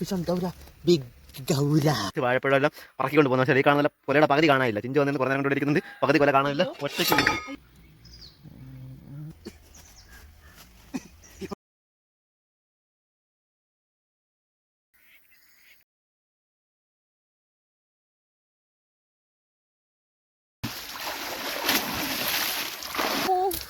Fish on Gaura. Big Gaura. വാഴപ്പഴമെല്ലാം പറക്കിക്കൊണ്ട് പോകുന്ന പക്ഷേ കാണുന്നില്ല പുലയുടെ കൊലയുടെ പകുതി കാണാനില്ല. ചിഞ്ചു വന്നു കുറേ നേരം കൊണ്ടിരിക്കുന്നുണ്ട്. പകുതി കൊല കാണാനില്ല. ഒറ്റയ്ക്ക് വിട്ടു ഓ, പേടിച്ച് പേടിച്ച് പേടിച്ച് പേടിച്ചല്ലേ. വെള്ളത്തിലിറക്കല്ലേ. എനിക്ക് വെള്ളം അലർജിയാണ്. അയ്യേ. അതൊക്കെ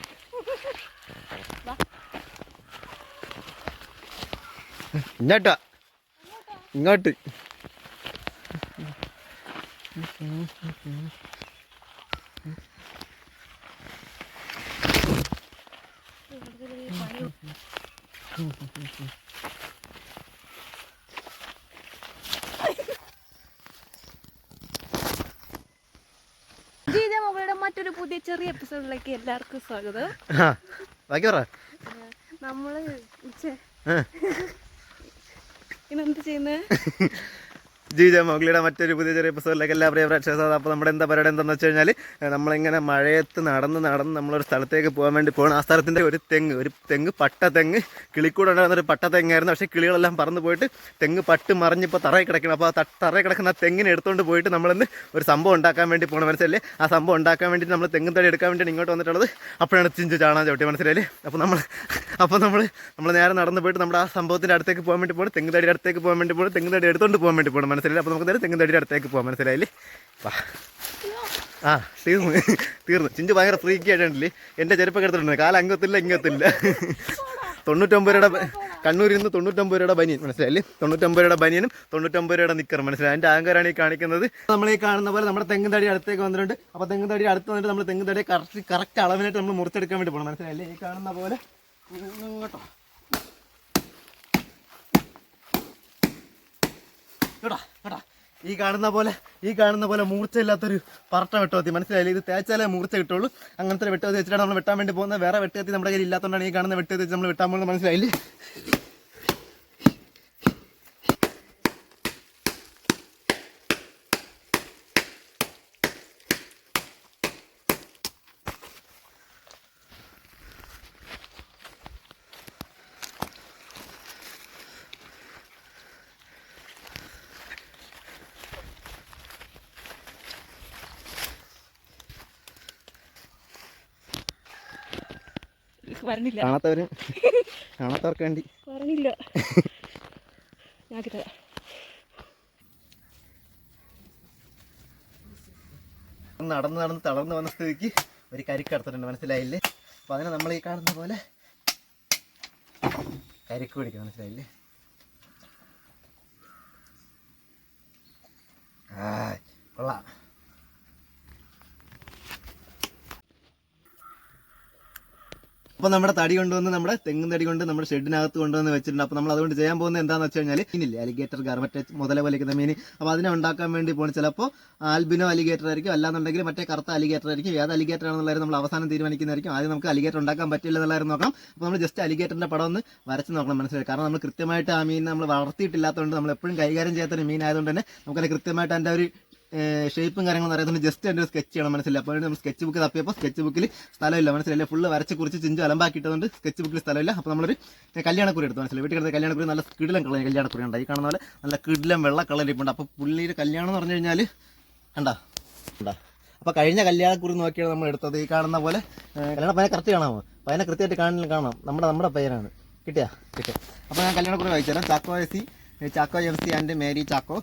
ഇങ്ങോട്ടാ. ഇങ്ങോട്ട്. പണി ജീജ മകളുടെ മറ്റൊരു എപ്പിസോഡിലേക്ക് എല്ലാവർക്കും സ്വാഗതം. ബാക്കി പറ. നമ്മൾ. ഇന്നെന്ത് ചെയ്യുന്നത് ജീജ മോഗ്ലിയുടെ മറ്റൊരു പുതിയ ചെറിയ എപ്പിസോഡിലേക്ക് എല്ലാവരെയും പ്രിയ അപ്പോൾ നമ്മുടെ എന്താ പരിപാടി എന്താണെന്ന് വെച്ച് കഴിഞ്ഞാൽ നമ്മളിങ്ങനെ മഴയത്ത് നടന്ന് നടന്ന് നമ്മളൊരു സ്ഥലത്തേക്ക് പോകാൻ വേണ്ടി പോകണം ആ സ്ഥലത്തിന്റെ ഒരു തെങ്ങ് ഒരു തെങ്ങ് പട്ട തെങ്ങ്. കിളിക്കൂടെ ഉണ്ടായിരുന്ന ഒരു പട്ട തെങ്ങായിരുന്നു. പക്ഷേ കിളികളെല്ലാം പറന്ന് പോയിട്ട് തെങ്ങ് പട്ട് മറിഞ്ഞിപ്പോൾ തറയിൽ കിടക്കണം അപ്പോൾ ആ തറയിൽ കിടക്കുന്ന ആ തെങ്ങിനെ എടുത്തുകൊണ്ട് പോയിട്ട് നമ്മളിന്ന് ഒരു സംഭവം ഉണ്ടാക്കാൻ വേണ്ടി പോകണം മനസ്സിലല്ലേ ആ സംഭവം ഉണ്ടാക്കാൻ വേണ്ടി നമ്മൾ തെങ്ങും തടി എടുക്കാൻ വേണ്ടി ഇങ്ങോട്ട് വന്നിട്ടുള്ളത്. അപ്പോഴാണ് ചിഞ്ചു ചാണാൻ ചവിട്ടി മനസ്സിലല്ലേ അപ്പോൾ നമ്മൾ അപ്പോൾ നമ്മൾ നമ്മൾ നേരെ നടന്ന് പോയിട്ട് നമ്മുടെ ആ സംഭവത്തിന്റെ അടുത്തേക്ക് പോകാൻ വേണ്ടി പോകണം തെങ്ങ് തടി അടുത്തേക്ക് പോകാൻ വേണ്ടി പോകണം തെങ്ങ് തടി എടുത്തുകൊണ്ട് പോകാൻ വേണ്ടി പോകണം മനസ്സിലായില്ലേ. അപ്പോൾ നമുക്ക് നേരെ തെങ്ങും തടിയുടെ അടുത്തേക്ക് പോകാം മനസ്സിലായില്ലേ? വാ. ആ തീർന്നു. തീർന്നു. ചിഞ്ചു ഭയങ്കര ഫ്രീക്കി ആയിട്ടുണ്ടല്ലേ എന്റെ ചെരുപ്പൊക്കെ എടുത്തിട്ടുണ്ട്. കാലം അങ്ങത്തില്ല ഇങ്ങത്തില്ല തൊണ്ണൂറ്റൊമ്പത് രൂപയുടെ കണ്ണൂരിൽ നിന്ന് തൊണ്ണൂറ്റൊമ്പത് രൂപയുടെ ബനിയൻ. മനസ്സിലായില്ലേ? തൊണ്ണൂറ്റൊമ്പത് രൂപയുടെ ബനിയനും തൊണ്ണൂറ്റൊമ്പത് രൂപയുടെ നിക്കറും. മനസ്സിലായി? എന്റെ ആങ്കറാണ് ഈ കാണിക്കുന്നത്. നമ്മൾ ഈ കാണുന്ന പോലെ നമ്മുടെ തെങ്ങ് തടി അടുത്തേക്ക് വന്നിട്ടുണ്ട്. അപ്പോൾ തെങ്ങ് തടി അടുത്ത് വന്നിട്ട് നമ്മൾ തെങ്ങ് തടി കറക്റ്റ് കറക്റ്റ് അളവിനായിട്ട് നമ്മൾ മുറിച്ചെടുക്കാൻ വേണ്ടി പോകണം മനസ്സിലായില്ലേ? ഈ കാണുന്ന പോലെ. കേട്ടാ ഈ കാണുന്ന പോലെ ഈ കാണുന്ന പോലെ മൂർച്ചയില്ലാത്തൊരു പറട്ട വെട്ടുകത്തി മനസ്സിലായില്ലേ? ഇത് തേച്ചാലേ മൂർച്ച കിട്ടുള്ളൂ. അങ്ങനത്തെ വെട്ടുകത്തി വെച്ചിട്ടാണ് നമ്മൾ വെട്ടാൻ വേണ്ടി പോകുന്നത്. വേറെ വെട്ടുകത്തി നമ്മുടെ കയ്യിൽ ഇല്ലാത്തതുകൊണ്ടാണ് ഈ കാണുന്ന വെട്ടുകത്തി വെച്ച് നമ്മൾ വെട്ടാൻ പോകുന്നത്. മനസ്സിലായില്ലേ? വരണില്ല കാണാത്തവര് കാണാത്തവർക്ക് വേണ്ടി. വരണില്ല ഞാൻ കിട്ടാ നടന്ന് നടന്ന് തളർന്ന് വന്ന സ്ഥിതിക്ക് ഒരു കരിക്ക് എടുത്തിട്ടുണ്ട് മനസ്സിലായില്ലേ? അപ്പോൾ അതിനെ നമ്മൾ ഈ കാണുന്ന പോലെ കരിക്ക് പിടിക്കും മനസ്സിലായില്ലേ ആ കൊള്ളാം അപ്പോൾ നമ്മുടെ തടി കൊണ്ടുവന്ന് നമ്മുടെ തെങ്ങും തടി കൊണ്ട് നമ്മുടെ ഷെഡിനകത്ത് കൊണ്ടുവന്ന് വെച്ചിട്ടുണ്ട്. അപ്പോൾ നമ്മൾ അതുകൊണ്ട് ചെയ്യാൻ പോകുന്നത് എന്താണെന്ന് വെച്ച് കഴിഞ്ഞാൽ മീനില്ലേ? അലിഗേറ്റർ ഗർമറ്റ് മുതല വലിക്കുന്ന മീൻ അപ്പോൾ അതിനെ ഉണ്ടാക്കാൻ വേണ്ടി പോകുന്നത് ചിലപ്പോൾ ആൽബിനോ അലിഗേറ്റർ ആയിരിക്കും അല്ലാന്നുണ്ടെങ്കിൽ മറ്റേ കറുത്ത അലിഗേറ്റർ ആയിരിക്കും. ഏത് അലിഗേറ്റർ ആണെന്നുള്ളത് നമ്മൾ അവസാനം തീരുമാനിക്കുന്നതായിരിക്കും. ആദ്യം നമുക്ക് അലിഗേറ്റർ ഉണ്ടാക്കാൻ പറ്റില്ല എന്നുള്ളതായിരുന്നു നോക്കാം അപ്പോൾ നമ്മൾ ജസ്റ്റ് അലിഗേറ്ററിന്റെ പടം ഒന്ന് വരച്ച് നോക്കണം മനസ്സിലായി? കാരണം നമ്മൾ കൃത്യമായിട്ട് ആ മീൻ നമ്മൾ വളർത്തിയിട്ടില്ലാത്തതുകൊണ്ട് നമ്മൾ എപ്പോഴും കൈകാര്യം ചെയ്യാത്തൊരു മീൻ ആയതുകൊണ്ട് തന്നെ നമുക്കത് കൃത്യമായിട്ട് അതിന്റെ ഒരു ഷേപ്പും കാര്യങ്ങളും അറിയാത്തതുകൊണ്ട് ജസ്റ്റ് എന്റെ സ്കെച്ച് ചെയ്യണം. മനസ്സിലായി? അപ്പോൾ നമ്മൾ സ്കെച്ച് ബുക്ക് തപ്പിയപ്പോൾ സ്കെച്ച് ബുക്കിൽ സ്ഥലമില്ല. മനസ്സിലല്ലേ ഫുള്ള് വരച്ച് കുറിച്ച് ചിഞ്ചു അലമ്പാക്കിയിട്ടുണ്ട് സ്കെച്ച് ബുക്കിൽ സ്ഥലമില്ല. അപ്പോൾ നമ്മളൊരു കല്യാണക്കുറി എടുത്തു. മനസ്സിലായി? വീട്ടിൽ കിടന്ന കല്യാണക്കുറി നല്ല കിടിലം കളർ കല്യാണക്കുറി ഉണ്ട് ഈ കാണുന്ന പോലെ നല്ല കിടിലം വെള്ള കളർ ഇരിപ്പുണ്ട്. അപ്പോൾ പുള്ളിയുടെ കല്യാണം എന്ന് പറഞ്ഞു കഴിഞ്ഞാൽ കണ്ടാ? കണ്ടാ? അപ്പോൾ കഴിഞ്ഞ കല്യാണക്കുറി നോക്കിയാണ് നമ്മൾ എടുത്തത്. ഈ കാണുന്ന പോലെ കല്യാണ പയ്യനെ കറക്റ്റ് കാണാമോ? പയ്യനെ കൃത്യമായിട്ട് കാണാൻ കാണാം. നമ്മുടെ നമ്മുടെ പയ്യനാണ്. കിട്ടിയാ? കിട്ടിയ. അപ്പോൾ ഞാൻ കല്യാണക്കുറി വായിച്ചുതരാം Chacko S C Chacko M C and Mary Chacko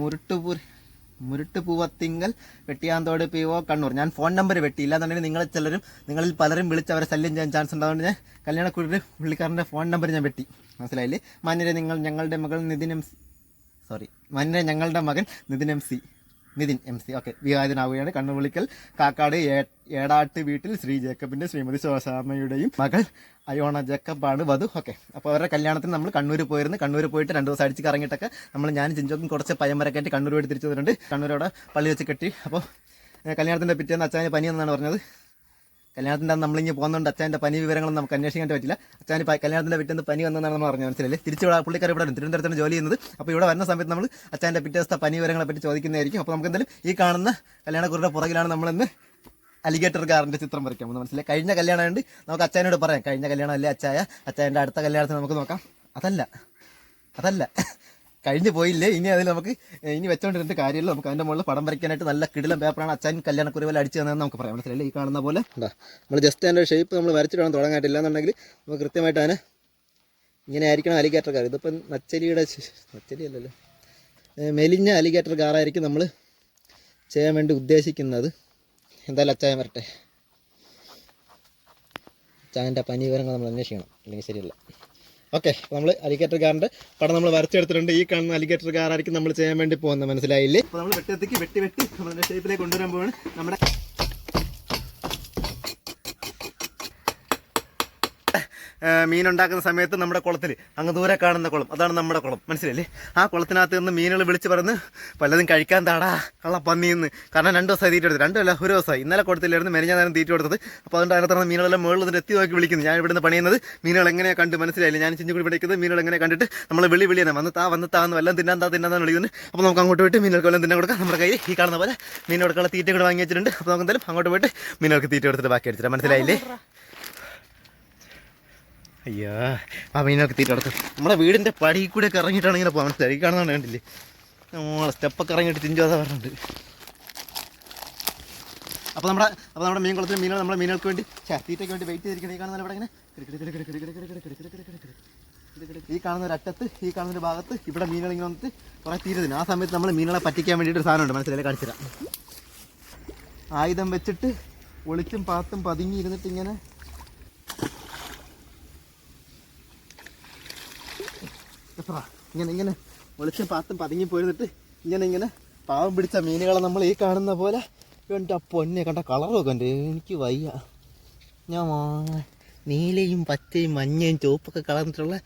Muruttupur Murutt Poovathinkal Vettiyanthode P O Kannur. ഞാൻ ഫോൺ നമ്പർ വെട്ടിയില്ല. എന്നുണ്ടെങ്കിൽ നിങ്ങൾ ചിലരും നിങ്ങളിൽ പലരും വിളിച്ച് അവരെ ശല്യം ചെയ്യാൻ ചാൻസ് ഉണ്ടാവുകൊണ്ട് ഞാൻ കല്യാണക്കുറിയുടെ പുള്ളിക്കാരന്റെ ഫോൺ നമ്പർ ഞാൻ വെട്ടി. മനസ്സിലായില്ലേ? മാന്യരെ നിങ്ങൾ ഞങ്ങളുടെ മകൾ നിതിൻ എം സോറി മാന്യരെ ഞങ്ങളുടെ മകൻ Nithin M C. Nithin M C. Okay വിവാഹിതനാവുകയാണ് കണ്ണുവിളിക്കൽ കാക്കാട് ഏടാട്ട് വീട്ടിൽ ശ്രീ ജേക്കബിന്റെ ശ്രീമതി ശോശാമ്മയുടെയും മകൾ അയോണ ജേക്കബാണ് വധു. ഓക്കെ അപ്പോൾ അവരുടെ കല്യാണത്തിന് നമ്മൾ കണ്ണൂർ പോയിരുന്നു. കണ്ണൂർ പോയിട്ട് രണ്ട് ദിവസം അടിച്ച് കറങ്ങിയിട്ടൊക്കെ നമ്മൾ ഞാൻ ചിഞ്ചോക്കും കുറച്ച് പയ്യമ്പരക്കായിട്ട് കണ്ണൂർ പോയിട്ട് തിരിച്ചു വന്നിട്ടുണ്ട്. കണ്ണൂരോടെ പള്ളി വെച്ച് കെട്ടി. അപ്പോൾ കല്യാണത്തിന്റെ പിറ്റേന്ന് അച്ചാന് പനി എന്നാണ് പറഞ്ഞത്. കല്യാണത്തിന്റെ അന്ന് നമ്മളിങ്ങനെ പോകുന്നതുകൊണ്ട് അച്ഛന്റെ പനി വിവരങ്ങളൊന്നും നമുക്ക് അന്വേഷിക്കാൻ പറ്റില്ല. അച്ഛൻ കല്യാണത്തിന്റെ കല്യാണത്തിന്റെ പിറ്റേന്ന് പനി വന്നതാണെന്ന് പറഞ്ഞു മനസ്സിലല്ലേ തിരിച്ചു ഇവിടെ പുള്ളിക്കാർ ഇവിടെ ഉണ്ട്. തിരുവനന്തപുരത്താണ് ജോലി ചെയ്യുന്നത്. അപ്പോൾ ഇവിടെ വരുന്ന സമയത്ത് നമ്മൾ അച്ഛന്റെ പിറ്റേ പനി വിവരങ്ങളെ പറ്റി ചോദിക്കുന്നതായിരിക്കും. അപ്പോൾ നമുക്ക് എന്തായാലും ഈ കാണുന്ന കല്യാണക്കുറിയുടെ പുറകിലാണ് നമ്മളിന്ന് അലിഗേറ്റർ കാറിന്റെ ചിത്രം വരയ്ക്കാം എന്ന് മനസ്സിലായി കഴിഞ്ഞ കല്യാണമുണ്ട് നമുക്ക് അച്ഛനോട് പറയാം കഴിഞ്ഞ കല്യാണം അല്ലേ അച്ചായ? അച്ചായന്റെ അടുത്ത കല്യാണത്തിന് നമുക്ക് നോക്കാം. അതല്ല. അതല്ല. കഴിഞ്ഞു പോയില്ലേ? ഇനി അതിൽ നമുക്ക് ഇനി വെച്ചോണ്ടിരുന്ന കാര്യമില്ല. നമുക്ക് അതിന്റെ മുകളിൽ പടം വരയ്ക്കാനായിട്ട് നല്ല കിടിലം പേപ്പറാണ് അച്ഛൻ കല്യാണക്കുരുവൽ അടിച്ചു തന്നതെന്ന് നമുക്ക് പറയാം. മനസ്സിലല്ലേ ഈ കാണുന്ന പോലെ. നമ്മൾ ജസ്റ്റ് അതിന്റെ ഷേപ്പ് നമ്മൾ വരച്ചിട്ട് വേണം എന്നുണ്ടെങ്കിൽ നമുക്ക് കൃത്യമായിട്ട് അതിനെ ഇങ്ങനെ ആയിരിക്കണം അലിഗേറ്റർ കാർ ഇതിപ്പം നച്ചലിയുടെ നച്ചലി അല്ലല്ലോ. മെലിഞ്ഞ അലിഗേറ്റർ കാറായിരിക്കും നമ്മൾ ചെയ്യാൻ വേണ്ടി ഉദ്ദേശിക്കുന്നത്. എന്തായാലും അച്ചായൻ വരട്ടെ. അച്ചായന്റെ പനി വിവരങ്ങൾ നമ്മൾ അന്വേഷിക്കണം. അല്ലെങ്കിൽ ശരിയല്ല. ഓക്കെ നമ്മൾ അലിഗേറ്റർ കാറിന്റെ പടം നമ്മൾ വരച്ചെടുത്തിട്ടുണ്ട്. ഈ കാണുന്ന അലിഗേറ്റർ കാറായിരിക്കും നമ്മൾ ചെയ്യാൻ വേണ്ടി പോകുന്നത്. മനസ്സിലായില്ലേ? അപ്പോൾ നമ്മൾ വെട്ടി വെട്ടി വെട്ടി നമ്മുടെ ഷേപ്പിലേക്ക് കൊണ്ടുവരാൻ പോവാണ്. നമ്മുടെ മീനുണ്ടാക്കുന്ന സമയത്ത് നമ്മുടെ കുളത്തിൽ അങ്ങ് ദൂരെ കാണുന്ന കുളം അതാണ് നമ്മുടെ കുളം. മനസ്സിലല്ലേ ആ കുളത്തിനകത്ത് നിന്ന് മീനുകൾ വിളിച്ച് പറഞ്ഞ് പലതും കഴിക്കാൻ താടാ കള്ള പന്നിന്ന്. കാരണം രണ്ട് ദിവസമായി തീറ്റ എടുത്തത് രണ്ടുമല്ല ഒരു ദിവസമായി. ഇന്നലെ കുളത്തിലായിരുന്നു മെനഞ്ഞ നേരം തീറ്റ കൊടുത്തത്. അപ്പോൾ അതുകൊണ്ട് അതിനകത്ത് മീനുകളെല്ലാം മുകളിൽ നിന്ന് എത്തി നോക്കി വിളിക്കുന്നു. ഞാൻ ഇവിടുന്ന് പണിയുന്നത് മീനുകൾ എങ്ങനെയാണ് കണ്ട് മനസ്സിലായില്ല? ഞാൻ ചിഞ്ചുകൂടി പിടിക്കുന്നത് മീനുകൾ എങ്ങനെ കണ്ടിട്ട് നമ്മൾ വിളി വിളിയാണ് വന്ന് താ വന്ന് താന്ന് വല്ലതും തിന്നാൻ താ തിന്നാന്ന് വിളിക്കുന്നു. അപ്പോൾ നമുക്ക് അങ്ങോട്ട് പോയിട്ട് മീനുകൾക്ക് വല്ലതും തിന്നാൻ കൊടുക്കാം. നമ്മുടെ കയ്യിൽ ഈ കാണുന്ന പോലെ മീനുകൾക്കുള്ള തീറ്റ കൂടെ വാങ്ങി വെച്ചിട്ടുണ്ട്. അപ്പോൾ നമുക്ക് എന്തായാലും അങ്ങോട്ട് പോയിട്ട് മീനുകൾക്ക് തീറ്റ കൊടുത്തിട്ട് ബാക്കി അടിച്ചിട്ട് മനസ്സിലായില്ലേ? അയ്യോ ആ മീനൊക്കെ തീറ്റ കൊടുത്തു നമ്മുടെ വീടിന്റെ പടി കൂടെ ഒക്കെ ഇറങ്ങിയിട്ടാണ് ഇങ്ങനെ പോകാൻ മനസ്സിലായി ഈ കാണുന്ന കണ്ടില്ലേ നമ്മളെ സ്റ്റെപ്പൊക്കെ ഇറങ്ങിയിട്ട് തിഞ്ചോതാ പറഞ്ഞിട്ടുണ്ട് അപ്പോൾ നമ്മുടെ അപ്പോൾ നമ്മുടെ മീൻ കുളത്തിൽ മീനുകൾ നമ്മുടെ മീനുകൾക്ക് വേണ്ടി തീറ്റയ്ക്ക് വേണ്ടി വെയിറ്റ് ചെയ്തിരിക്കണം കാണുന്ന ഇവിടെ ഈ കാണുന്ന ഒരു അറ്റത്ത് ഈ കാണുന്ന ഒരു ഭാഗത്ത് ഇവിടെ മീനുകൾ ഇങ്ങനെ വന്നിട്ട് കുറേ തീരുന്നു ആ സമയത്ത് നമ്മൾ മീനുകളെ പറ്റിക്കാൻ വേണ്ടിയിട്ട് ഒരു സാധനമുണ്ട് മനസ്സിലായി കാണിച്ചുതരാം ആയുധം വെച്ചിട്ട് ഒളിച്ചും പാത്തും പതുങ്ങി ഇരുന്നിട്ട് ഇങ്ങനെ ഇങ്ങനെ ഇങ്ങനെ ഒളിച്ച് പാത്തും പതുങ്ങി പോയിരുന്നിട്ട് ഇങ്ങനെ ഇങ്ങനെ പാവം പിടിച്ച മീനുകളെ നമ്മൾ ഈ കാണുന്ന പോലെ എന്റെ പൊന്നെ കണ്ട കളറൊക്കെ ഉണ്ട് എനിക്ക് വയ്യ. ഞാൻ നീലയും പച്ചയും മഞ്ഞയും ചുവപ്പൊക്കെ കളർന്നിട്ടുള്ള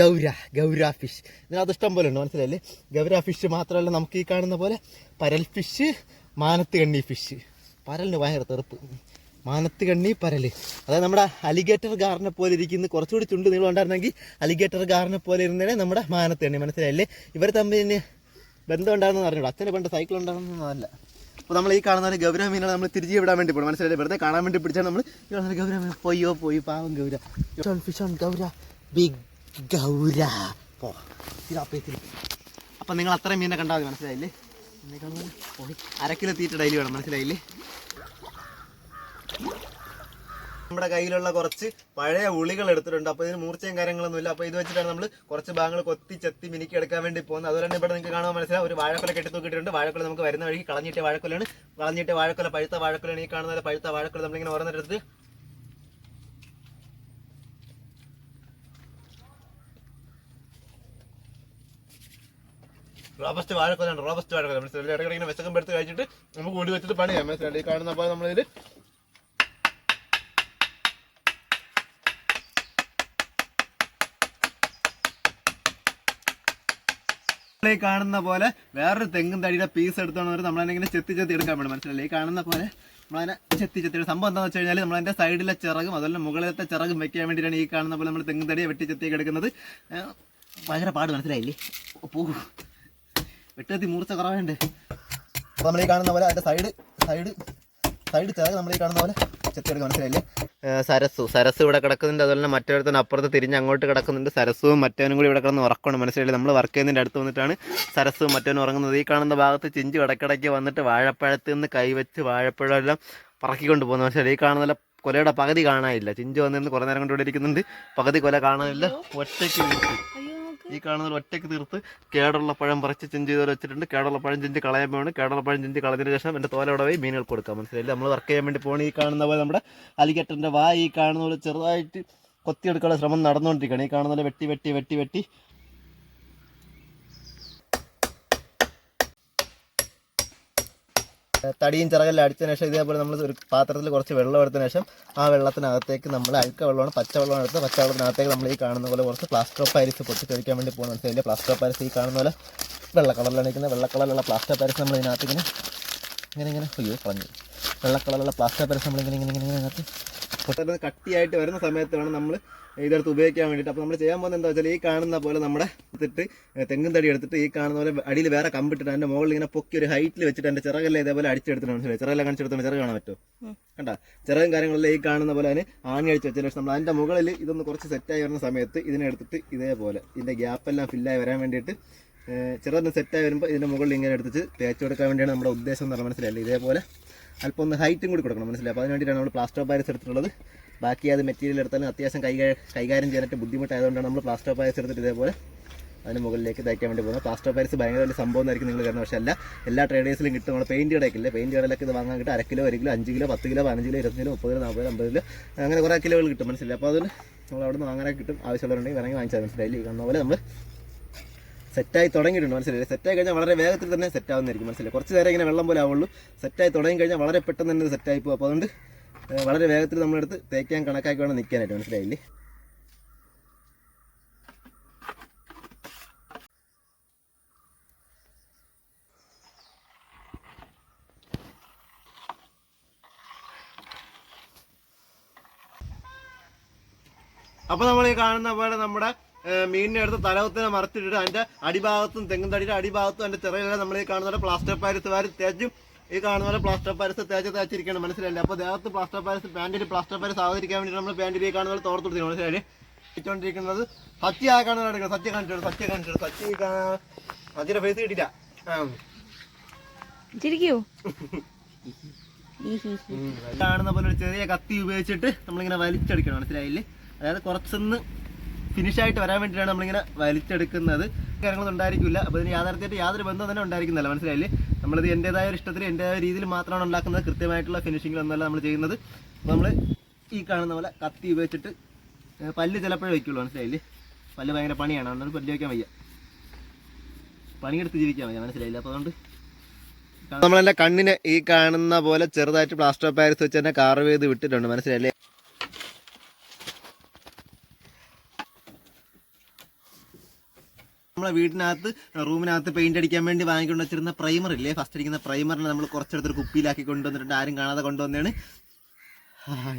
ഗൗര ഗൗര ഫിഷ്. ഇതിനകത്ത് ഇഷ്ടം പോലെ ഉണ്ട്? മനസ്സിലല്ലേ ഗൗര ഫിഷ് മാത്രമല്ല നമുക്ക് ഈ കാണുന്ന പോലെ പരൽ ഫിഷ് മാനത്ത് കണ്ണി ഫിഷ്. പരലിന് ഭയങ്കര തെറുപ്പ്. മാനത്ത് കണ്ണി പരൽ അതായത് നമ്മുടെ അലിഗേറ്റർ ഗാറിനെ പോലെ ഇരിക്കുന്ന കുറച്ചുകൂടി ചുണ്ട് നീളം ഉണ്ടായിരുന്നെങ്കിൽ അലിഗേറ്റർ ഗാറിനെ പോലെ ഇരുന്നേ നമ്മുടെ മാനത്ത് കണ്ണി മനസ്സിലായില്ലേ? ഇവർ തമ്മിൽ ബന്ധം ഉണ്ടാകുന്ന അറിഞ്ഞൂടാ. അച്ഛന് പണ്ട് സൈക്കിൾ ഉണ്ടാകുന്നതല്ല അപ്പോൾ നമ്മൾ ഈ കാണുന്ന ഒരു ഗൗരവ മീനെ നമ്മൾ തിരിച്ചു വിടാൻ വേണ്ടി പോകണം മനസ്സിലായില്ലേ? വെറുതെ കാണാൻ വേണ്ടി പിടിച്ചാൽ നമ്മൾ ഈ കാണുന്ന ഗൗരവ മീൻ പോയോ പോയി. പാവം Gaura. Fish on Gaura. Big Gaura. പോ അപ്പം നിങ്ങൾ അത്രയും മീനെ കണ്ടാൽ മതി. മനസ്സിലായില്ലേ? അര കിലോ തീറ്റ ഡെയിലി വേണം. മനസ്സിലായില്ലേ? നമ്മുടെ കയ്യിലുള്ള കുറച്ച് പഴയ ഉളികൾ എടുത്തിട്ടുണ്ട്. അപ്പോൾ ഇതിന് മൂർച്ചയും കാര്യങ്ങളൊന്നും ഇല്ല. അപ്പോൾ ഇത് വെച്ചിട്ടാണ് നമ്മൾ കുറച്ച് ഭാഗങ്ങൾ കൊത്തി ചെത്തി മിനുക്കി എടുക്കാൻ വേണ്ടി പോകുന്നത്. അതുപോലെ തന്നെ ഇവിടെ നിങ്ങൾക്ക് കാണാൻ മനസ്സിലാവും ഒരു വാഴക്കൊല കെട്ടി തൂക്കിയിട്ടുണ്ട്. വാഴക്കൊല നമുക്ക് വരുന്ന വഴിക്ക് കളഞ്ഞിട്ട് വാഴക്കൊലയാണ്. കളഞ്ഞിട്ട് വാഴക്കൊല പഴുത്ത വാഴക്കൊലയാണ് ഈ കാണുന്ന പഴുത്ത വാഴക്കൊല നമ്മളിങ്ങനെ ഓരോന്നെടുത്ത് റോബസ്റ്റ് വാഴക്കൊലാണ് റോബസ്റ്റ് വാഴക്കൊല. മനസ്സിലായി ഇടയ്ക്കിടെ ഇങ്ങനെ വിശക്കം എടുത്ത് കഴിച്ചിട്ട് നമുക്ക് കൂടി വെച്ചിട്ട് പണിയാം. മനസ്സിലായി കാണുന്ന പോലെ നമ്മളിതിൽ ഈ കാണുന്ന പോലെ വേറൊരു തെങ്ങും തടിയുടെ പീസ് എടുത്തോണ്ട് നമ്മളതിനെ ഇങ്ങനെ ചെത്തി ചെത്തി എടുക്കാൻ വേണം മനസ്സിലായി ഈ കാണുന്ന പോലെ നമ്മളതിനെ ചെത്തി ചെത്തി സംഭവം എന്താണെന്ന് വെച്ച് കഴിഞ്ഞാൽ നമ്മളതിന്റെ സൈഡിലെ ചിറകും അതുപോലെ മുകളിലത്തെ ചിറകും വെക്കാൻ വേണ്ടിയിട്ടാണ് ഈ കാണുന്ന പോലെ നമ്മൾ തെങ്ങും തടിയെ വെട്ടി ചെത്തിയൊക്കെ എടുക്കുന്നത്. ഭയങ്കര പാട് മനസ്സിലായില്ലേ? പോ. വെട്ടുകത്തി മൂർച്ച കുറവുണ്ട് അപ്പോൾ നമ്മൾ ഈ കാണുന്ന പോലെ അതിന്റെ സൈഡ് സൈഡ് സൈഡ് ചിറക് നമ്മൾ ഈ കാണുന്ന പോലെ ചെത്തി ചെത്തിയെടുക്കുക മനസ്സിലായില്ലേ? സരസു സരസ് ഇവിടെ കിടക്കുന്നുണ്ട്. അതുപോലെ തന്നെ മറ്റൊരുത്തൻ അപ്പുറത്ത് തിരിഞ്ഞ് അങ്ങോട്ട് കിടക്കുന്നുണ്ട്. സരസ്സും മറ്റവനും കൂടി ഇവിടെ കിടന്ന് ഉറക്കണം മനസ്സിലായി നമ്മൾ വർക്ക് ചെയ്യുന്നതിന്റെ അടുത്ത് വന്നിട്ടാണ് സരസ്സും മറ്റവനും ഉറങ്ങുന്നത്. ഈ കാണുന്ന ഭാഗത്ത് ചിഞ്ചു ഇടയ്ക്കിടയ്ക്ക് വന്നിട്ട് വാഴപ്പഴത്തിൽ നിന്ന് കൈവച്ച് വാഴപ്പഴം എല്ലാം പറക്കിക്കൊണ്ട് പോകുന്നു. മനസ്സിലായി ഈ കാണുന്ന കൊലയുടെ പകുതി കാണാനില്ല. ചിഞ്ചു വന്നിരുന്ന് കുറേ നേരം കൊണ്ട് ഇവിടെ ഇരിക്കുന്നുണ്ട്. പകുതി കൊല കാണാനില്ല. ഒറ്റയ്ക്ക് ഈ കാണുന്ന ഒറ്റയ്ക്ക് തീർത്ത് കേടുള്ള പഴം പറിച്ച് ചെഞ്ച് ചെയ്ത് വെച്ചിട്ടുണ്ട്. കേടുള്ള പഴം ചെഞ്ച് കളയാൻ വേണം കേടുള്ള പഴം ചെഞ്ച് കളഞ്ഞതിന് ശേഷം എന്റെ തോല അവിടെ പോയി മീനുകൾ കൊടുക്കാം മനസ്സിലായില്ല? നമ്മൾ വർക്ക് ചെയ്യാൻ വേണ്ടി പോകണം ഈ കാണുന്ന പോലെ നമ്മുടെ അലികെട്ടന്റെ വായി ഈ കാണുന്ന പോലെ ചെറുതായിട്ട് കൊത്തിയെടുക്കാനുള്ള ശ്രമം നടന്നുകൊണ്ടിരിക്കുകയാണ്. ഈ കാണുന്ന പോലെ വെട്ടി വെട്ടി വെട്ടി വെട്ടി തടിയും ചിറകെല്ലാം അടിച്ചതിന് ശേഷം ഇതേപോലെ നമ്മൾ ഒരു പാത്രത്തിൽ കുറച്ച് വെള്ളം എടുത്തതിന് ശേഷം ആ വെള്ളത്തിനകത്തേക്ക് നമ്മൾ അഴുക്ക വെള്ളമാണ് പച്ച വെള്ളമാണ് എടുത്ത് പച്ച വെള്ളത്തിനകത്തേക്ക് നമ്മൾ ഈ കാണുന്ന പോലെ കുറച്ച് പ്ലാസ്റ്റർ ഓഫ് പാരിസ് പൊട്ടിച്ചൊഴിക്കാൻ വേണ്ടി പോകുന്ന മനസ്സിലായില്ലേ പ്ലാസ്റ്റർ ഓഫ് പാരിസ് ഈ കാണുന്ന പോലെ വെള്ള കളറിലാണ് നിൽക്കുന്നത്. വെള്ള കളറിലുള്ള പ്ലാസ്റ്റർ പാരിസ് നമ്മൾ ഇതിനകത്ത് ഇങ്ങനെ ഇങ്ങനെ ഇങ്ങനെ അയ്യോ കളഞ്ഞു. വെള്ള കളറുള്ള പ്ലാസ്റ്റർ പേപ്പർ നമ്മൾ ഇങ്ങനെ ഇങ്ങനെ ഇങ്ങനെ പൊട്ടത്തിൽ കട്ടിയായിട്ട് വരുന്ന സമയത്ത് വേണം നമ്മൾ ഇതെടുത്ത് ഉപയോഗിക്കാൻ വേണ്ടിയിട്ട്. അപ്പോൾ നമ്മൾ ചെയ്യാൻ പോകുന്നത് എന്താ വെച്ചാൽ ഈ കാണുന്ന പോലെ നമ്മുടെ എടുത്തിട്ട് തെങ്ങും തടി എടുത്തിട്ട് ഈ കാണുന്ന പോലെ അടിയിൽ വേറെ കമ്പിട്ടിട്ട് അതിന്റെ മുകളിൽ ഇങ്ങനെ പൊക്കി ഒരു ഹൈറ്റിൽ വെച്ചിട്ട് എന്റെ ചിറകല്ലേ ഇതേപോലെ അടിച്ചെടുത്തിട്ട് മനസ്സിലായി? ചിറകെല്ലാം കാണിച്ചെടുത്തോണ്ട് ചിറക് കാണാൻ പറ്റുമോ. കണ്ട? ചിറകും കാര്യങ്ങളെല്ലാം ഈ കാണുന്ന പോലെ അതിന് ആണി അടിച്ച് വെച്ചതിന് ശേഷം നമ്മൾ അതിന്റെ മുകളിൽ ഇതൊന്ന് കുറച്ച് സെറ്റായി വരുന്ന സമയത്ത് ഇതിനെ എടുത്തിട്ട് ഇതേപോലെ ഇതിന്റെ ഗ്യാപ്പെല്ലാം ഫില്ലായി വരാൻ വേണ്ടിയിട്ട് ചെറുതൊന്ന് സെറ്റായി വരുമ്പോൾ ഇതിന്റെ മുകളിൽ ഇങ്ങനെ എടുത്തിട്ട് തേച്ച് കൊടുക്കാൻ വേണ്ടിയാണ് നമ്മുടെ ഉദ്ദേശം എന്ന് പറഞ്ഞാൽ മനസ്സിലായില്ലേ? ഇതേപോലെ അല്പം ഒന്ന് ഹൈറ്റും കൂടി കൊടുക്കണം മനസ്സിലായി? അപ്പോൾ അതിന് വേണ്ടിയിട്ടാണ് നമ്മൾ പ്ലാസ്റ്റർ ഓഫ് പാരസ് എടുത്തിട്ടുള്ളത്. ബാക്കി അത് മെറ്റീരിയൽ എടുത്താലും അത്യാവശ്യം കൈ കൈകാര്യം ചെയ്യാനായിട്ട് ബുദ്ധിമുട്ടായതുകൊണ്ടാണ് നമ്മൾ പ്ലാസ്റ്റർ ഓഫ് പാരസ് എടുത്തിട്ട് ഇതേപോലെ അതിന് മുകളിലേക്ക് തയ്ക്കാൻ വേണ്ടി പോകുന്നത്. പ്ലാസ്റ്റർ ഓഫ് പാരസ് ഭയങ്കര വലിയ സംഭവം എന്നായിരിക്കും നിങ്ങൾ കാരണം പക്ഷേ അല്ല എല്ലാ ട്രേഡേഴ്സിലും കിട്ടും. നമ്മുടെ പെയിന്റ് കടയ്ക്കില്ലേ പെയിന്റ് കടയിലൊക്കെ ഇത് വാങ്ങാൻ കിട്ടും. അര കിലോ ഒരു കിലോ അഞ്ച് കിലോ പത്ത് കിലോ പതിനഞ്ച് കിലോ ഇരുപത് കിലോ മുപ്പത് കിലോ നാൽപ്പത് അമ്പത് കിലോ അങ്ങനെ കുറേ കിലോകൾ കിട്ടും. മനസ്സിലായി? അപ്പോൾ അതിന് നമ്മൾ അവിടെ നിന്ന് വാങ്ങാനൊക്കെ കിട്ടും. ആവശ്യമുള്ളവരുണ്ടെങ്കിൽ വേണമെങ്കിൽ വാങ്ങിച്ചാൽ മനസ്സിലായി? കാണുന്ന പോലെ നമ്മൾ സെറ്റായി തുടങ്ങിയിട്ടുണ്ട് മനസ്സിലായി സെറ്റായി കഴിഞ്ഞാൽ വളരെ വേഗത്തിൽ തന്നെ സെറ്റ് ആവുന്നതായിരിക്കും മനസ്സിലായി കുറച്ച് നേരം ഇങ്ങനെ വെള്ളം പോലെ ആവുള്ളൂ. സെറ്റായി തുടങ്ങി കഴിഞ്ഞാൽ വളരെ പെട്ടെന്ന് തന്നെ സെറ്റായി പോകും. അപ്പോൾ അതുകൊണ്ട് വളരെ വേഗത്തിൽ നമ്മളെടുത്ത് തേക്കാൻ കണക്കാക്കി വേണം നിൽക്കാനായിട്ട് മനസ്സിലായില്ലേ? അപ്പോൾ നമ്മൾ ഈ കാണുന്ന പോലെ നമ്മുടെ മീനിനെ എടുത്ത് തലവത്തിനെ മറച്ചിട്ടിട്ട് അതിന്റെ അടിഭാഗത്തും തെങ്ങും തടിയുടെ അടിഭാഗത്തും അതിന്റെ ചെറിയ നമ്മൾ ഈ കാണുന്ന പോലെ പ്ലാസ്റ്റർ പാരിസ് വാരി തേച്ചും ഈ കാണുന്ന പോലെ പ്ലാസ്റ്റർ പാരിസ് തേച്ച് തേച്ചിരിക്കണം മനസ്സിലായില്ലേ? അപ്പോൾ ദേഹത്ത് പ്ലാസ്റ്റർ പാരിസ് പാന്റിൽ പ്ലാസ്റ്റർ പാരിസ് ആവാതിരിക്കാൻ വേണ്ടി നമ്മൾ പാന്റിൽ ഈ കാണുന്ന പോലെ തോർത്ത് കൊടുത്തിരിക്കണം മനസ്സിലായില്ലേ? വെച്ചുകൊണ്ടിരിക്കുന്നത് സത്യ ആ കാണുന്ന എടുക്കണം സത്യ കാണിച്ചു സത്യ കാണിച്ചു സത്യ സത്യയുടെ ഫേസ് കിട്ടില്ല. ചിരിക്കൂ. കാണുന്ന പോലെ ഒരു ചെറിയ കത്തി ഉപയോഗിച്ചിട്ട് നമ്മളിങ്ങനെ വലിച്ചെടുക്കണം. മനസ്സിലായില്ലേ? അതായത് കുറച്ചൊന്ന് ഫിനിഷ് ആയിട്ട് വരാൻ വേണ്ടിയിട്ടാണ് നമ്മളിങ്ങനെ വലിച്ചെടുക്കുന്നത്. കാര്യങ്ങളൊന്നും ഉണ്ടായിരിക്കില്ല. അപ്പോൾ ഇതിന് യാഥാർത്ഥ്യമായിട്ട് യാതൊരു ബന്ധം തന്നെ ഉണ്ടായിരിക്കുന്നില്ല. മനസ്സിലായില്ലേ? നമ്മളിത് എന്റെതായ ഒരു ഇഷ്ടത്തിൽ എന്റെതായ രീതിയിൽ മാത്രമാണ് ഉണ്ടാക്കുന്നത്. കൃത്യമായിട്ടുള്ള ഫിനിഷിങ്ങിലൊന്നുമല്ല നമ്മൾ ചെയ്യുന്നത്. നമ്മൾ ഈ കാണുന്ന പോലെ കത്തി ഉപയോഗിച്ചിട്ട് പല്ല് ചിലപ്പോഴേ വയ്ക്കുള്ളൂ. മനസ്സിലായില്ലേ? പല്ല് ഭയങ്കര പണിയാണ്. അതുകൊണ്ട് പല്ല് വയ്ക്കാൻ വയ്യ. പണിയെടുത്ത് ജീവിക്കാൻ വയ്യ. മനസ്സിലായില്ല? അപ്പോൾ അതുകൊണ്ട് നമ്മളെല്ലാം കണ്ണിന് ഈ കാണുന്ന പോലെ ചെറുതായിട്ട് പ്ലാസ്റ്റർ പാരിസ് വെച്ച് തന്നെ കാർവ് ചെയ്ത് വിട്ടിട്ടുണ്ട്. മനസ്സിലായില്ലേ? നമ്മളെ വീടിനകത്ത് റൂമിനകത്ത് പെയിന്റ് അടിക്കാൻ വേണ്ടി വാങ്ങിക്കൊണ്ട് വെച്ചിരുന്ന പ്രൈമർ ഇല്ലേ? ഫസ്റ്റ് അടിക്കുന്ന പ്രൈമറിനെ നമ്മൾ കുറച്ചെടുത്തൊരു കുപ്പിയിലാക്കി കൊണ്ടുവന്നിട്ടുണ്ട്. ആരും കാണാതെ കൊണ്ടുവന്നതാണ്.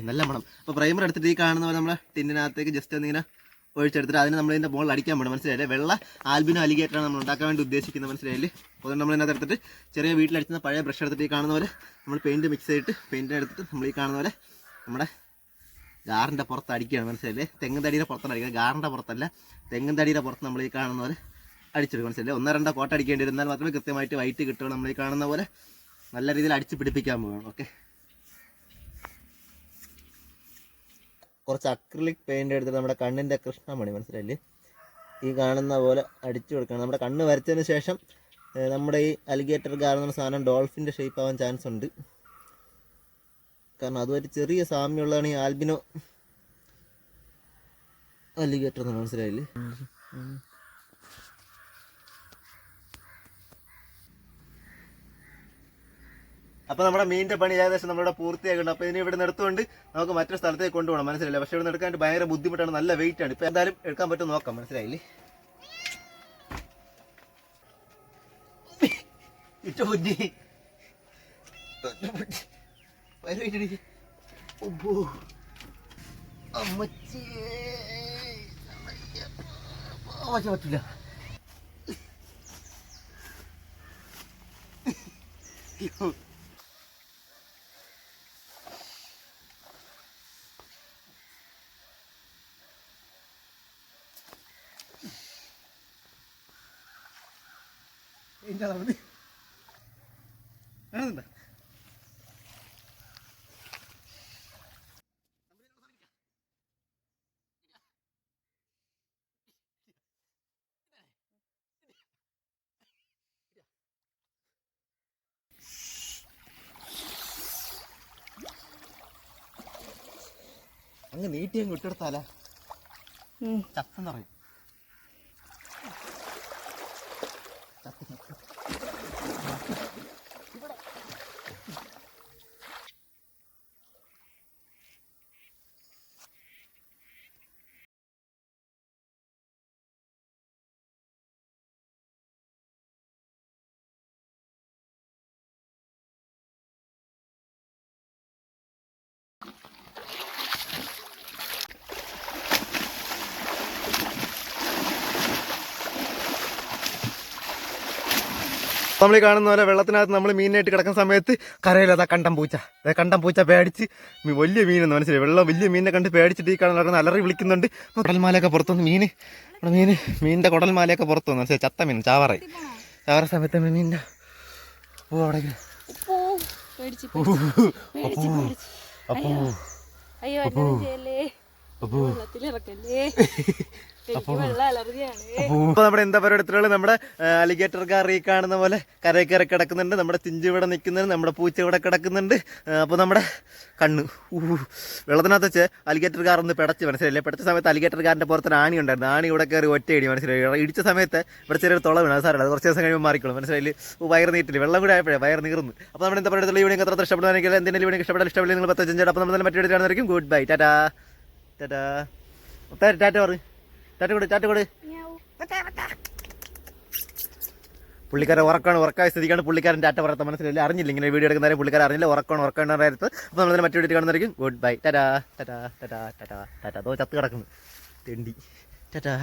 നല്ല മണം. അപ്പോൾ പ്രൈമർ എടുത്തിട്ട് ഈ കാണുന്ന പോലെ നമ്മളെ ടിന്നിനകത്തേക്ക് ജസ്റ്റ് ഒന്നിങ്ങനെ ഒഴിച്ചെടുത്തിട്ട് അതിന് നമ്മൾ ഇതിന്റെ മുകളിൽ അടിക്കാൻ പോകണം മനസ്സിലായില്ലേ? വെള്ള ആൽബിനോ അലിഗേറ്ററാണ് നമ്മൾ ഉണ്ടാക്കാൻ വേണ്ടി ഉദ്ദേശിക്കുന്നത്. മനസ്സിലായില്ലേ? അപ്പോൾ നമ്മൾ ഇതിനകത്ത് എടുത്തിട്ട് ചെറിയ വീട്ടിലടിക്കുന്ന പഴയ ബ്രഷ് എടുത്തിട്ട് ഈ കാണുന്ന പോലെ നമ്മൾ പെയിന്റ് മിക്സ് ചെയ്തിട്ട് പെയിന്റ് എടുത്തിട്ട് നമ്മൾ ഈ കാണുന്ന പോലെ നമ്മുടെ ഗാറിന്റെ പുറത്ത് അടിക്കുകയാണ് മനസ്സിലല്ലേ തെങ്ങും തടിയുടെ പുറത്താണ് അടിക്കുന്നത് ഗാറിന്റെ പുറത്തല്ല തെങ്ങും തടിയുടെ പുറത്ത് നമ്മൾ ഈ കാണുന്ന പോലെ അടിച്ചെടുക്കും മനസ്സിലല്ലേ ഒന്നോ രണ്ടോ കോട്ട അടിക്കേണ്ടി വരുന്നാൽ മാത്രമേ കൃത്യമായിട്ട് വൈറ്റ് കിട്ടുകയുള്ളൂ. നമ്മൾ ഈ കാണുന്ന പോലെ നല്ല രീതിയിൽ അടിച്ച് പിടിപ്പിക്കാൻ പോകണം ഓക്കെ? കുറച്ച് അക്രിലിക് പെയിന്റ് എടുത്തിട്ട് നമ്മുടെ കണ്ണിന്റെ കൃഷ്ണമണി മനസ്സിലായില്ലേ? ഈ കാണുന്ന പോലെ അടിച്ചു കൊടുക്കണം. നമ്മുടെ കണ്ണ് വരച്ചതിന് ശേഷം നമ്മുടെ ഈ അലിഗേറ്റർ കാണുന്ന സാധനം ഡോൾഫിന്റെ ഷേപ്പ് ആവാൻ ചാൻസ് ഉണ്ട്. കാരണം അതുമായിട്ട് ചെറിയ സാമ്യമുള്ളതാണ് ഈ ആൽബിനോ അലിഗേറ്റർ എന്നാണ് മനസ്സിലായില്ലേ. അപ്പൊ നമ്മുടെ മീനിന്റെ പണി ഏകദേശം നമ്മളിവിടെ പൂർത്തിയാക്കുന്നുണ്ട് അപ്പൊ ഇതിനെ ഇവിടെ നിർത്തുകൊണ്ട് നമുക്ക് മറ്റൊരു സ്ഥലത്തേക്ക് കൊണ്ടുപോകണം. മനസ്സിലായില്ല? പക്ഷെ ഇവിടെ എടുക്കാൻ ഭയങ്കര ബുദ്ധിമുട്ടാണ്. നല്ല വെയിറ്റ് ആണ്. ഇപ്പൊ എന്തായാലും എടുക്കാൻ പറ്റും നോക്കാം. മനസ്സിലായില്ലേ? ഇറ്റ ബുദ്ധി. അമ്മച്ചേ. അമ്മച്ചി പറ്റില്ല. എന്താ അങ്ങ് നീട്ടി അങ്ങ് വിട്ടെടുത്താലാ ഉം. നമ്മൾ കാണുന്ന പോലെ വെള്ളത്തിനകത്ത് നമ്മൾ മീനായിട്ട് കിടക്കുന്ന സമയത്ത് കരയിലതാ കണ്ടം പൂച്ച. അതെ കണ്ടം പൂച്ച പേടിച്ച് വലിയ മീനെന്ന് മനസ്സിലായി. വെള്ളം വലിയ മീനിനെ കണ്ട് പേടിച്ചിട്ട് ഈ കാണുന്ന അലറി വിളിക്കുന്നുണ്ട്. കുടൽമാലയൊക്കെ പുറത്തുനിന്ന് മീൻ നമ്മുടെ മീൻ മീനിന്റെ കുടൽമാലയൊക്കെ പുറത്തു വന്നു മനസ്സിലായി. ചത്ത മീൻ ചാവറായി ചാവറ സമയത്ത് മീനിന്റെ ഓ അവിടെ അപ്പോ. അപ്പോ അയ്യോ. അപ്പൊ നമ്മുടെ എന്താ പറയുക നമ്മുടെ അലിഗേറ്റർ കാർ ഈ കാണുന്ന പോലെ കരയിൽ കയറി കിടക്കുന്നുണ്ട്. നമ്മുടെ തിഞ്ച് ഇവിടെ നിൽക്കുന്നുണ്ട്. നമ്മുടെ പൂച്ച ഇവിടെ കിടക്കുന്നുണ്ട്. അപ്പോൾ നമ്മുടെ കണ്ണ്. ഊ, വെള്ളത്തിനകത്ത് വെച്ച് അലിഗേറ്റർ കാർ ഒന്ന് പിടച്ച് മനസ്സിലായില്ലേ? പിടച്ച സമയത്ത് അലിഗേറ്റർ കാറിന്റെ പുറത്തൊരു ആണി ഉണ്ടായിരുന്നു. ആണി ഇവിടെ കയറി ഒറ്റയടി മനസ്സിലായി? ഇടിച്ച സമയത്ത് ഇവിടെ ചെറിയൊരു തുള വീണു. സാറല്ല അത് കുറച്ച് ദിവസം കഴിയുമ്പോൾ മാറിക്കോളും. മനസ്സിലായി വയറ് നീട്ടില്ല? വെള്ളം കൂടി ആയപ്പോഴേ വയർ നീർന്നു അപ്പോൾ നമ്മുടെ എന്താ പറയുക ഇവിടെ വീഡിയോ എത്ര ഇഷ്ടപ്പെടുന്നതെങ്കിൽ എന്തെങ്കിലും ഇവിടെ ഇഷ്ടപ്പെടാൻ ഇഷ്ടപ്പെടില്ല നിങ്ങൾ പത്ത് അഞ്ച് അപ്പോൾ നമ്മൾ മറ്റൊരു good bye tata. Tata tata പറ ടാറ്റ കൊടു ടാറ്റ കൊടു പുള്ളിക്കാരൻ ഉറക്കാണ് ഉറക്കായ സ്ഥിതിക്കാണ് പുള്ളിക്കാരൻ ഡാറ്റ പറയാത്ത മനസ്സിലില്ല അറിഞ്ഞില്ല. ഇങ്ങനെ വീഡിയോ എടുക്കുന്നവരെ പുള്ളിക്കാരൻ അറിഞ്ഞില്ല ഉറക്കാണ് ഉറക്കാണ് നേരത്ത് അപ്പോൾ നമ്മൾ മറ്റു വീട്ടിൽ കാണുന്നതായിരിക്കും good bye tata tata tata tata tata അതോ ചത്ത് കിടക്കുന്നു. തെണ്ടി. ടാറ്റാ